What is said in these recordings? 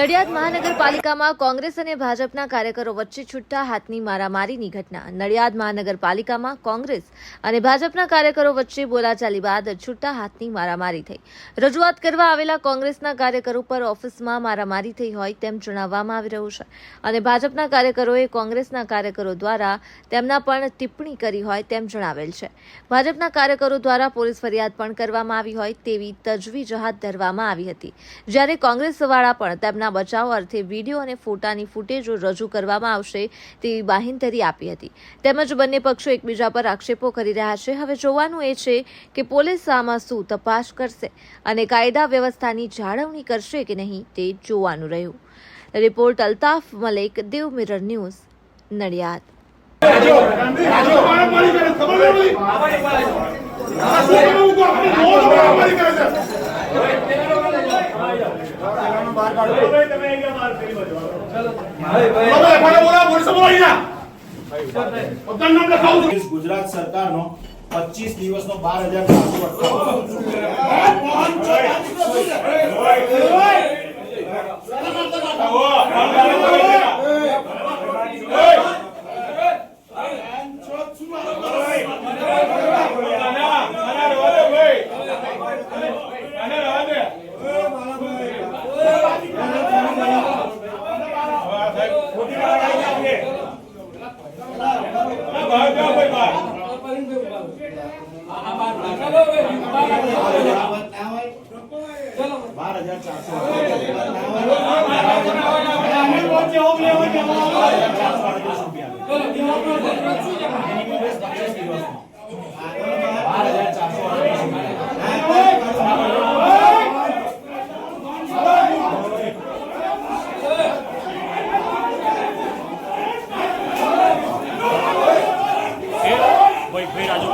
નડિયાદ મહાનગરપાલિકામાં કોંગ્રેસ અને ભાજપના કાર્યકરો વચ્ચે છૂટા હાથની મારામારીની ઘટના. નડિયાદ મહાનગરપાલિકામાં કોંગ્રેસ અને ભાજપના કાર્યકરો વચ્ચે બોલાચાલી બાદ છૂટા હાથની મારામારી થઈ. રજૂઆત કરવા આવેલા કોંગ્રેસના કાર્યકરો પર ઓફિસમાં મારામારી થઈ હોય તેમ જણાવવામાં આવી રહ્યું છે અને ભાજપના કાર્યકરોએ કોંગ્રેસના કાર્યકરો દ્વારા તેમના પણ ટિપ્પણી કરી હોય તેમ જણાવેલ છે. ભાજપના કાર્યકરો દ્વારા પોલીસ ફરિયાદ પણ કરવામાં આવી હોય તેવી તજવીજ હાથ ધરવામાં આવી હતી. જ્યારે કોંગ્રેસવાળા પણ તેમના બચાવ. અર્થે વીડિયો અને ફોટાની ફૂટેજો રજૂ કરવામાં આવશે તેવી બાહેંધરી આપી હતી. તેમજ બંને પક્ષો એકબીજા પર આક્ષેપો કરી રહ્યા છે. હવે જોવાનું એ છે કે પોલીસ આમાં શું તપાસ કરશે અને કાયદા વ્યવસ્થાની જાળવણી કરશે કે નહીં તે જોવાનું રહ્યું. Report Altaf Malek, Dev mirror news, Nadiad. મારામારી કરે બહાર કાઢો આ શું કરવું કહો? આપણે રોજ મારામારી ભાઈ છે બોલો, મને બોલસો બોલો અહીંયા ના. નામ લખાવું છું. ગુજરાત સરકારનો 25 દિવસનો ભાઈ ભાઈ રાજુ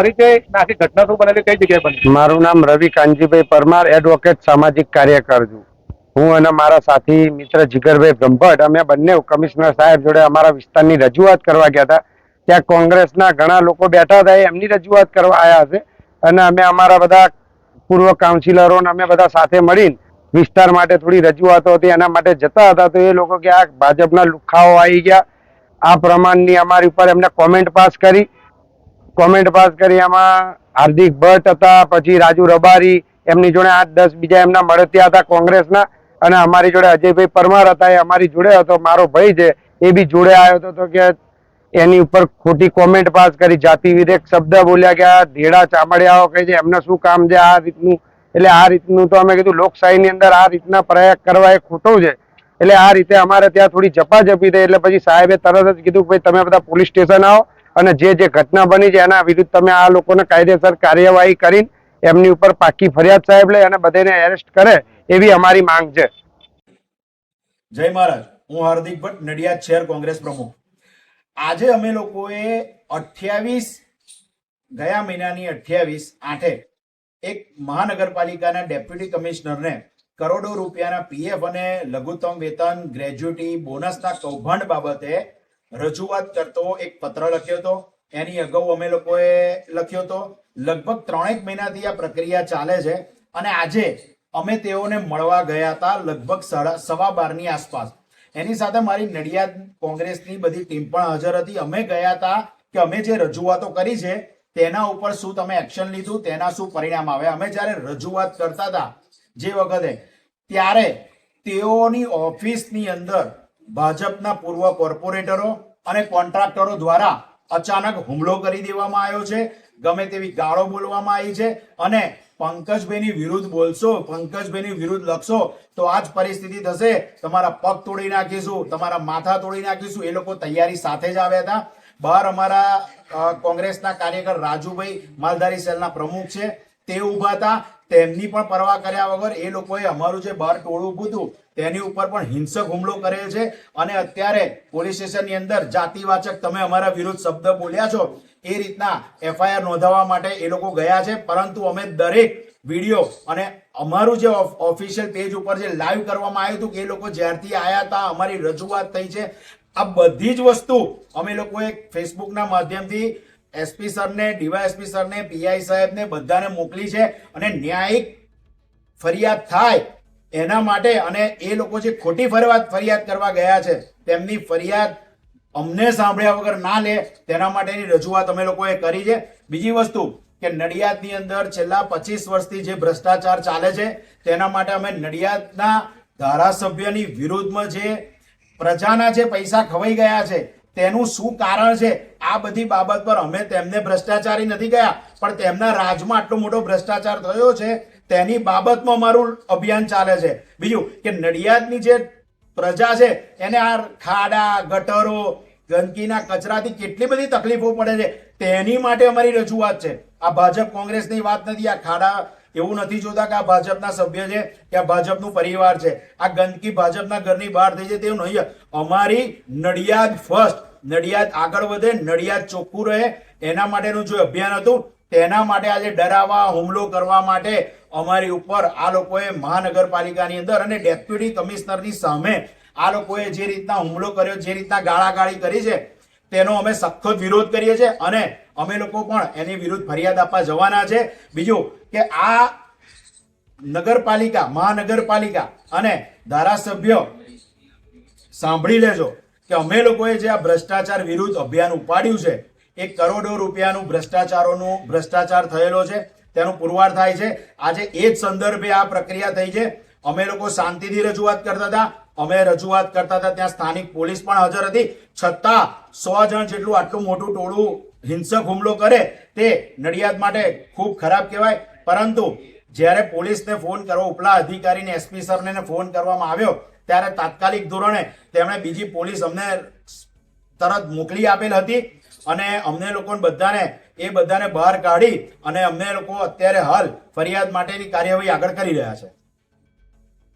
પરિચય નાખી ઘટના શું બનેલી કઈ જગ્યાએ બની મારું નામ રવિ કાનજીભાઈ પરમાર એડવોકેટ સામાજિક કાર્યકર છું. હું અને મારા સાથી મિત્ર જીગરભાઈ બ્રહ્મભટ્ટ અમે બંને કમિશનર સાહેબ જોડે અમારા વિસ્તારની રજૂઆત કરવા ગયા હતા. ત્યાં કોંગ્રેસના ઘણા લોકો બેઠા હતા એમની રજૂઆત કરવા આવ્યા છે અને અમે અમારા બધા પૂર્વ કાઉન્સિલરો અમે બધા સાથે મળીને વિસ્તાર માટે થોડી રજૂઆતો હતી, એના માટે જતા હતા. તો એ લોકો કે આ ભાજપના લુખાઓ આવી ગયા. આ પ્રમાણની અમારી ઉપર એમને કોમેન્ટ પાસ કરી. કોમેન્ટ પાસ કરી એમાં હાર્દિક ભટ્ટ હતા, પછી રાજુ રબારી, એમની જોડે આઠ દસ બીજા એમના મળતિયા હતા કોંગ્રેસના, અને અમારી જોડે અજયભાઈ પરમાર હતા, એ અમારી જોડે હતો, મારો ભાઈ છે, એ બી જોડે આવ્યો હતો, તો કે એની ઉપર ખોટી કોમેન્ટ પાસ કરી જાતિ વિરેક શબ્દ બોલ્યા કે આ ધેડા ચામડિયાઓ કહે છે, એમને શું કામ છે આ રીતનું? એટલે આ રીતનું તો અમે કીધું, લોકશાહીની અંદર આ રીતના પ્રયાગ કરવા એ ખોટું છે. એટલે આ રીતે અમારે ત્યાં થોડી ઝપાઝપી થઈ, એટલે પછી સાહેબે તરત જ કીધું ભાઈ તમે બધા પોલીસ સ્ટેશન આવો અને જે જે ઘટના બની છે એના વિરુદ્ધ તમે આ લોકોને કાયદેસર કાર્યવાહી કરીને એમની ઉપર પાકી ફરિયાદ સાહેબ લે અને બધાને એરેસ્ટ કરે એવી અમારી માંગ છે. જય મહારાજ. હું હાર્દિક ભટ્ટ, નડિયાદ શહેર કોંગ્રેસ પ્રમુખ. આજે અમે લોકોએ અઠ્યાવીસ, ગયા મહિનાની અઠ્યાવીસ, આઠે એક મહાનગરપાલિકાના ડેપ્યુટી કમિશનરને કરોડો રૂપિયાના પીએફ અને લઘુત્તમ વેતન ગ્રેજ્યુટી બોનસના કૌભાંડ બાબતે રજૂઆત કરતો, એક પત્ર લખ્યો હતો. એની અગાઉ અમે લોકોએ લખ્યો હતો, લગભગ ત્રણેક મહિનાથી આ પ્રક્રિયા ચાલે છે અને આજે અમે તેઓને મળવા ગયા હતા લગભગ સાડા, સવા બારની આસપાસ. એની સાથે મારી નડિયાદ કોંગ્રેસની બધી ટીમ પણ હાજર હતી. અમે ગયા હતા કે અમે જે રજૂઆતો કરી છે, તેના ઉપર શું તમે એક્શન લીધું, તેના શું પરિણામ આવે અમે જ્યારે રજૂઆત કરતા હતા જે વખતે, ત્યારે તેઓની ઓફિસની અંદર ભાજપના પૂર્વ કોર્પોરેટરો અને કોન્ટ્રાક્ટરો દ્વારા અચાનક હુમલો કરી દેવામાં આવ્યો છે. ગમે તેવી ગાળો બોલવામાં આવી છે. અને પંકજભાઈની વિરુદ્ધ બોલશો, પંકજભાઈની વિરુદ્ધ લખશો, તો આ જ પરિસ્થિતિ થશે. તમારા પગ તોડી નાખીશું, તમારા માથા તોડી નાખીશું. એ લોકો તૈયારી સાથે જ આવ્યા હતા. બહાર અમારા કોંગ્રેસના કાર્યકર રાજુભાઈ માલધારી સેલના પ્રમુખ છે. તે ઊભા હતા. તેમની પણ પરવા કર્યા વગર એ લોકોએ અમારું જે બહાર ટોળું ઊભું હતું તેની ઉપર પણ હિંસક હુમલો કરેલ છે અને અત્યારે પોલીસ સ્ટેશનની અંદર જાતિવાચક તમે અમારા વિરુદ્ધ શબ્દ બોલ્યા છો, એ રીતના એફઆઈઆર નોંધાવવા માટે એ લોકો ગયા છે. પરંતુ અમે દરેક વીડિયો અને અમારું જે ઓફિશિયલ પેજ ઉપર જે લાઈવ કરવામાં આવ્યું હતું કે એ લોકો જ્યારથી આવ્યા હતા, અમારી રજૂઆત થઈ છે. આ બધી જ વસ્તુ અમે લોકોએ ફેસબુકના માધ્યમથી એસપી સરને, ડીવાયએસપી સરને, પીઆઈ સાહેબને બધાને મોકલી છે અને ન્યાયિક ફરિયાદ થાય એના માટે અને એ લોકો જે ખોટી ફરિયાદ ફરિયાદ કરવા ગયા છે, તેમની ફરિયાદ અમને સાંભળ્યા વગર ના લે, તેના માટેની રજૂઆત અમે લોકોએ કરી છે. બીજી વસ્તુ કે નડિયાદની અંદર છેલ્લા પચીસ વર્ષથી જે ભ્રષ્ટાચાર ચાલે છે, તેના માટે અમે નડિયાદના ધારાસભ્યની વિરુદ્ધમાં જે પ્રજાના જે પૈસા ખવાઈ ગયા છે તેનું શું કારણ છે? આ બધી બાબત પર અમે તેમને ભ્રષ્ટાચારી નથી ગયા, પણ તેમના રાજમાં આટલો મોટો ભ્રષ્ટાચાર થયો છે, તેની બાબતમાં અમારું અભિયાન ચાલે છે. બીજું કે નડિયાદની જે પ્રજા છે, એને આ ખાડા, ગટરો, ગંદકીના કચરાથી કેટલી બધી તકલીફો પડે છે, તેની માટે અમારી રજૂઆત છે. આ ભાજપ કોંગ્રેસની વાત નથી, આ ખાડા એવું નથી જોતા કે આ ભાજપના સભ્ય છે કે આ ભાજપનું પરિવાર છે. આ ગંદકી ભાજપના ઘરની બહાર થઈ જાય તેવું નહીં અમારી નડિયાદ ફર્સ્ટ નડિયાદ આગળ વધે, નડિયાદ ચોખ્ખું રહે. એના માટેનું જે અભિયાન હતું, તેના માટે આજે ડરાવા હુમલો કરવા માટે અમારી ઉપર આ લોકોએ મહાનગરપાલિકાની અંદર અને ડેપ્યુટી કમિશનરની સામે આ લોકોએ જે રીતના હુમલો કર્યો, જે રીતના ગાળાગાળી કરી છે તેનો અમે સખત વિરોધ કરીએ છીએ અને અમે લોકો પણ એની વિરુદ્ધ ફરિયાદ આપવા જવાના છે. બીજું કે આ નગરપાલિકા, મહાનગરપાલિકા અને ધારાસભ્ય સાંભળી લેજો કે અમે લોકોએ જે આ ભ્રષ્ટાચાર વિરુદ્ધ અભિયાન ઉપાડ્યું છે, એ કરોડો રૂપિયાનું ભ્રષ્ટાચારોનું ભ્રષ્ટાચાર થયેલો છે, તેનું પુરવાર થાય છે. આજે એ જ સંદર્ભે આ પ્રક્રિયા થઈ છે. અમે લોકો શાંતિથી રજૂઆત કરતા હતા. અમે રજૂઆત કરતા હતા, ત્યાં સ્થાનિક પોલીસ પણ હાજર હતી. છતાં સો જણ જેટલું આટલું મોટું ટોળું હિંસક હુમલો કરે તે નડિયાદ માટે ખૂબ ખરાબ કહેવાય. પરંતુ જ્યારે પોલીસને ફોન કરવો, ઉપલા અધિકારીને, એસપી સરને ફોન કરવામાં આવ્યો, ત્યારે તાત્કાલિક ધોરણે તેમણે બીજી પોલીસ અમને તરત મોકલી આપેલ હતી અને અમને લોકોને બધાને, એ બધાને બહાર કાઢી અને અમને લોકો અત્યારે હાલ ફરિયાદ માટેની કાર્યવાહી આગળ કરી રહ્યા છે.